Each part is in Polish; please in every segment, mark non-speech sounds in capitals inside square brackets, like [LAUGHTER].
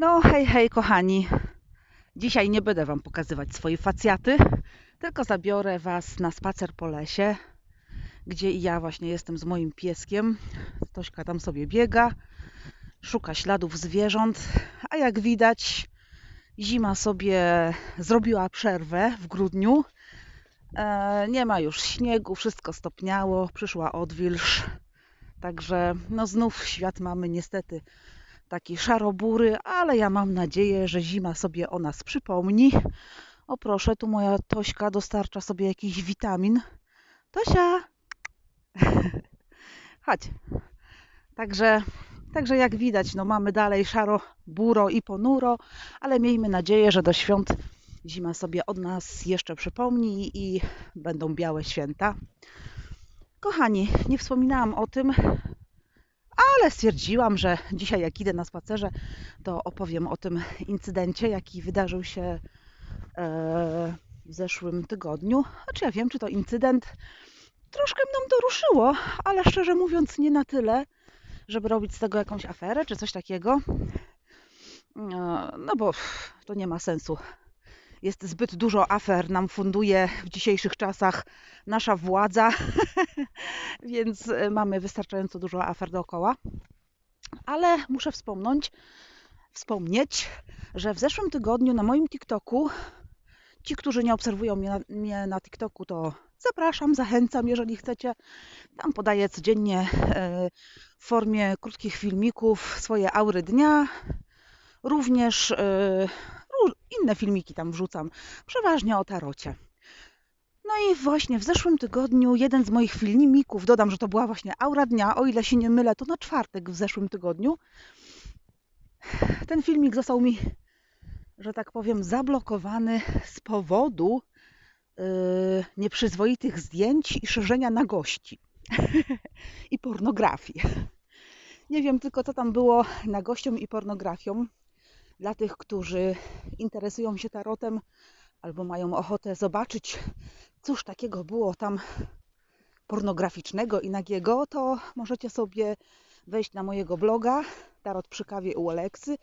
No, hej, hej, kochani. Dzisiaj nie będę Wam pokazywać swojej facjaty, tylko zabiorę Was na spacer po lesie, gdzie i ja właśnie jestem z moim pieskiem. Tośka tam sobie biega, szuka śladów zwierząt, a jak widać, zima sobie zrobiła przerwę w grudniu. E, nie ma już śniegu, wszystko stopniało, przyszła odwilż. Także no znów świat mamy niestety taki szarobury, ale ja mam nadzieję, że zima sobie o nas przypomni. O proszę, tu moja Tośka dostarcza sobie jakiś witamin. Tosia! [LAUGHS] Chodź. Także, także jak widać, no mamy dalej szaro, buro i ponuro, ale miejmy nadzieję, że do świąt zima sobie od nas jeszcze przypomni i będą białe święta. Kochani, nie wspominałam o tym, ale stwierdziłam, że dzisiaj jak idę na spacerze, to opowiem o tym incydencie, jaki wydarzył się e, w zeszłym tygodniu. Znaczy ja wiem, czy to incydent troszkę mną to ruszyło, ale szczerze mówiąc nie na tyle, żeby robić z tego jakąś aferę czy coś takiego. E, no bo to nie ma sensu. Jest zbyt dużo afer, nam funduje w dzisiejszych czasach nasza władza, [LAUGHS] więc e, mamy wystarczająco dużo afer dookoła. Ale muszę wspomnieć, wspomnieć, że w zeszłym tygodniu na moim TikToku, ci, którzy nie obserwują mnie na, mnie na TikToku, to zapraszam, zachęcam, jeżeli chcecie. Tam podaję codziennie e, w formie krótkich filmików swoje aury dnia. Również e, inne filmiki tam wrzucam, przeważnie o tarocie. No i właśnie w zeszłym tygodniu jeden z moich filmików, dodam, że to była właśnie aura dnia, o ile się nie mylę, to na czwartek w zeszłym tygodniu. Ten filmik został mi, że tak powiem, zablokowany z powodu yy, nieprzyzwoitych zdjęć i szerzenia nagości [LAUGHS] i pornografii. Nie wiem tylko, co tam było nagością i pornografią. Dla tych, którzy interesują się tarotem albo mają ochotę zobaczyć, cóż takiego było tam pornograficznego i nagiego, to możecie sobie wejść na mojego bloga Tarot przy kawie u Aleksy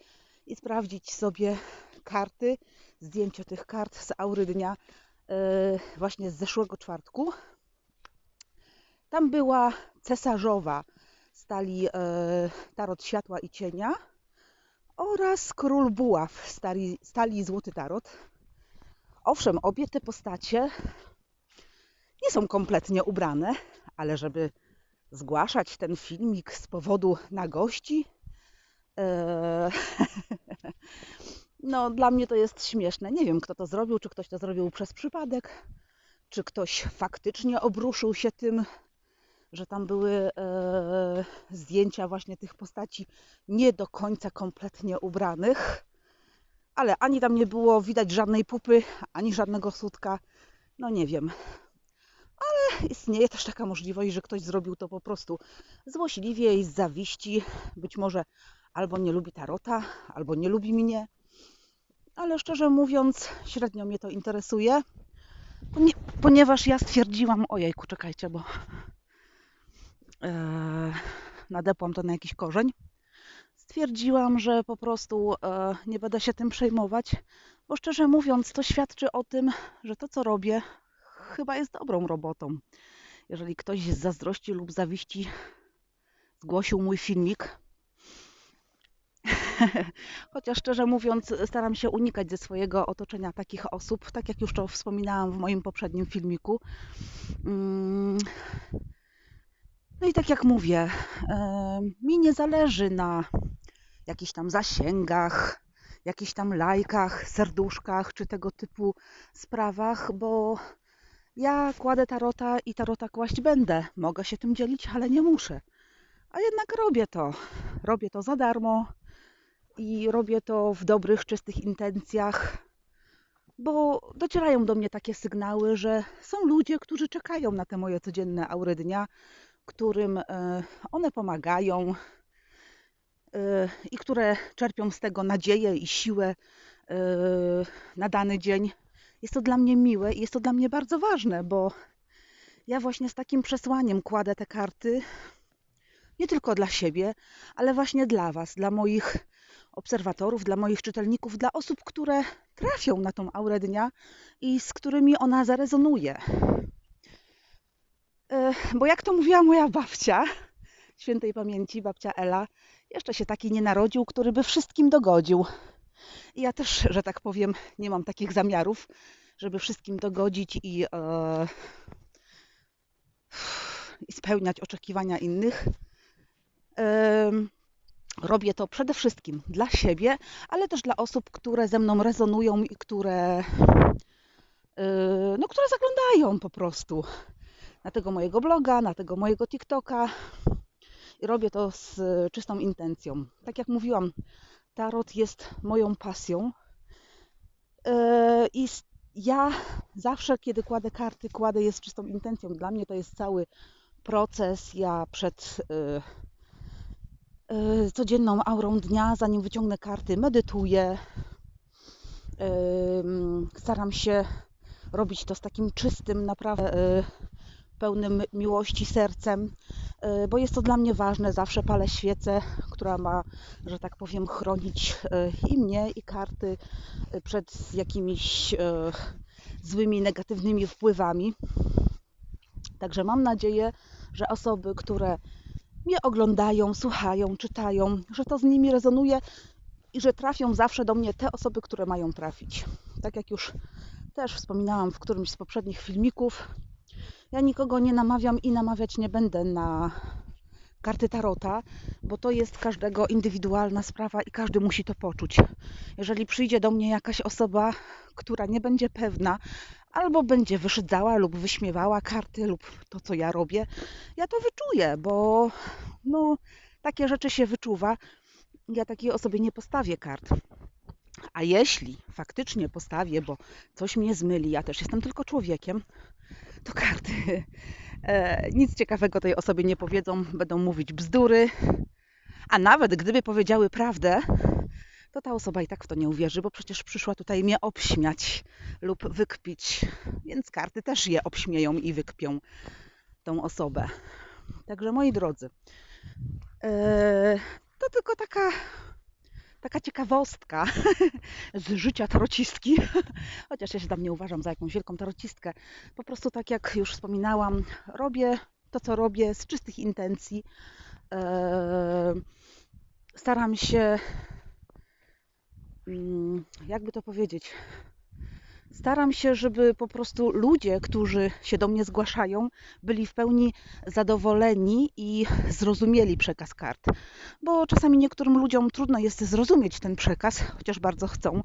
i sprawdzić sobie karty, zdjęcie tych kart z aury dnia yy, właśnie z zeszłego czwartku. Tam była cesarzowa stali yy, Tarot Światła i Cienia oraz Król Buław stali, stali Złoty Tarot. Owszem, obie te postacie nie są kompletnie ubrane, ale żeby zgłaszać ten filmik z powodu nagości, ee, [LAUGHS] no dla mnie to jest śmieszne. Nie wiem, kto to zrobił, czy ktoś to zrobił przez przypadek, czy ktoś faktycznie obruszył się tym, że tam były e, zdjęcia właśnie tych postaci nie do końca kompletnie ubranych, ale ani tam nie było widać żadnej pupy, ani żadnego sutka. No nie wiem. Ale istnieje też taka możliwość, że ktoś zrobił to po prostu złośliwie i z zawiści. Być może albo nie lubi tarota, albo nie lubi mnie. Ale szczerze mówiąc, średnio mnie to interesuje, ponieważ ja stwierdziłam, ojejku, czekajcie, bo nadepłam to na jakiś korzeń, stwierdziłam, że po prostu e, nie będę się tym przejmować, bo szczerze mówiąc, to świadczy o tym, że to, co robię, chyba jest dobrą robotą. Jeżeli ktoś z zazdrości lub zawiści zgłosił mój filmik, [LAUGHS] chociaż szczerze mówiąc, staram się unikać ze swojego otoczenia takich osób, tak jak już to wspominałam w moim poprzednim filmiku. No i tak jak mówię, mi nie zależy na jakichś tam zasięgach, jakichś tam lajkach, serduszkach czy tego typu sprawach, bo ja kładę tarota i tarota kłaść będę. Mogę się tym dzielić, ale nie muszę. A jednak robię to. Robię to za darmo i robię to w dobrych, czystych intencjach, bo docierają do mnie takie sygnały, że są ludzie, którzy czekają na te moje codzienne aury dnia, którym e, one pomagają e, i które czerpią z tego nadzieję i siłę e, na dany dzień. Jest to dla mnie miłe i jest to dla mnie bardzo ważne, bo ja właśnie z takim przesłaniem kładę te karty nie tylko dla siebie, ale właśnie dla Was, dla moich obserwatorów, dla moich czytelników, dla osób, które trafią na tą aurę dnia i z którymi ona zarezonuje. E, bo jak to mówiła moja babcia, [LAUGHS] świętej pamięci, babcia Ela, jeszcze się taki nie narodził, który by wszystkim dogodził. I ja też, że tak powiem, nie mam takich zamiarów, żeby wszystkim dogodzić i, e, i spełniać oczekiwania innych. E, robię to przede wszystkim dla siebie, ale też dla osób, które ze mną rezonują i które, no, które zaglądają po prostu na tego mojego bloga, na tego mojego TikToka. I robię to z czystą intencją. Tak jak mówiłam, tarot jest moją pasją. I ja zawsze, kiedy kładę karty, kładę je z czystą intencją. Dla mnie to jest cały proces. Ja przed Y, codzienną aurą dnia, zanim wyciągnę karty, medytuję. Staram się robić to z takim czystym, naprawdę pełnym miłości sercem, y, bo jest to dla mnie ważne. Zawsze palę świecę, która ma, że tak powiem, chronić i mnie, i karty przed jakimiś złymi, negatywnymi wpływami. Także mam nadzieję, że osoby, które mnie oglądają, słuchają, czytają, że to z nimi rezonuje i że trafią zawsze do mnie te osoby, które mają trafić. Tak jak już też wspominałam w którymś z poprzednich filmików, ja nikogo nie namawiam i namawiać nie będę na karty tarota, bo to jest każdego indywidualna sprawa i każdy musi to poczuć. Jeżeli przyjdzie do mnie jakaś osoba, która nie będzie pewna, albo będzie wyszydzała lub wyśmiewała karty lub to, co ja robię, ja to wyczuję, bo no, takie rzeczy się wyczuwa. Ja takiej osobie nie postawię kart. A jeśli faktycznie postawię, bo coś mnie zmyli, ja też jestem tylko człowiekiem, to karty e, nic ciekawego tej osobie nie powiedzą, będą mówić bzdury, a nawet gdyby powiedziały prawdę, to ta osoba i tak w to nie uwierzy, bo przecież przyszła tutaj mnie obśmiać lub wykpić, więc karty też je obśmieją i wykpią tą osobę. Także moi drodzy, e, to tylko taka taka ciekawostka [LAUGHS] z życia tarocistki, [LAUGHS] chociaż ja się tam nie uważam za jakąś wielką tarocistkę. Po prostu tak jak już wspominałam, robię to, co robię z czystych intencji. E, staram się Mm, jakby to powiedzieć, staram się, żeby po prostu ludzie, którzy się do mnie zgłaszają, byli w pełni zadowoleni i zrozumieli przekaz kart. Bo czasami niektórym ludziom trudno jest zrozumieć ten przekaz, chociaż bardzo chcą.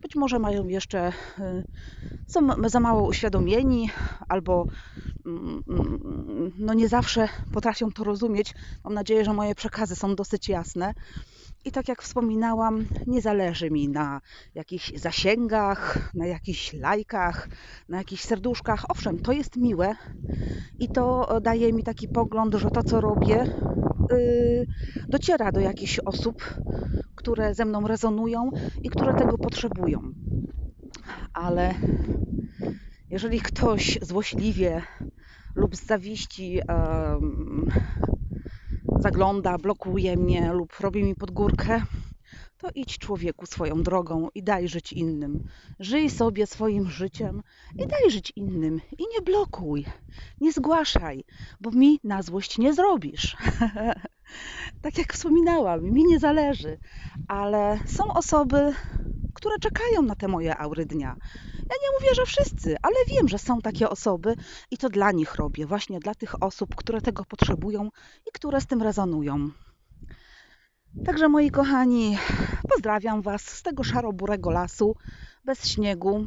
Być może mają jeszcze, y, są za mało uświadomieni, albo mm, mm, no nie zawsze potrafią to rozumieć. Mam nadzieję, że moje przekazy są dosyć jasne. I tak jak wspominałam, nie zależy mi na jakichś zasięgach, na jakichś lajkach, na jakichś serduszkach. Owszem, to jest miłe i to daje mi taki pogląd, że to, co robię, yy, dociera do jakichś osób, które ze mną rezonują i które tego potrzebują. Ale jeżeli ktoś złośliwie lub z zawiści yy, zagląda, blokuje mnie lub robi mi podgórkę, to idź człowieku swoją drogą i daj żyć innym. Żyj sobie swoim życiem i daj żyć innym. I nie blokuj, nie zgłaszaj, bo mi na złość nie zrobisz. [LAUGHS] tak jak wspominałam, mi nie zależy, ale są osoby, które czekają na te moje aury dnia. Ja nie mówię, że wszyscy, ale wiem, że są takie osoby i to dla nich robię, właśnie dla tych osób, które tego potrzebują i które z tym rezonują. Także moi kochani, pozdrawiam Was z tego szaroburego lasu, bez śniegu.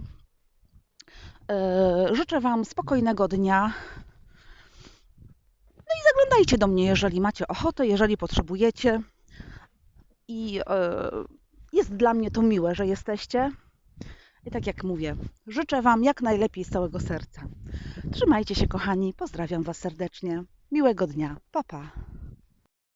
E, życzę Wam spokojnego dnia. No i zaglądajcie do mnie, jeżeli macie ochotę, jeżeli potrzebujecie. I e, jest dla mnie to miłe, że jesteście. I tak jak mówię, życzę Wam jak najlepiej z całego serca. Trzymajcie się, kochani. Pozdrawiam Was serdecznie. Miłego dnia. Pa, pa.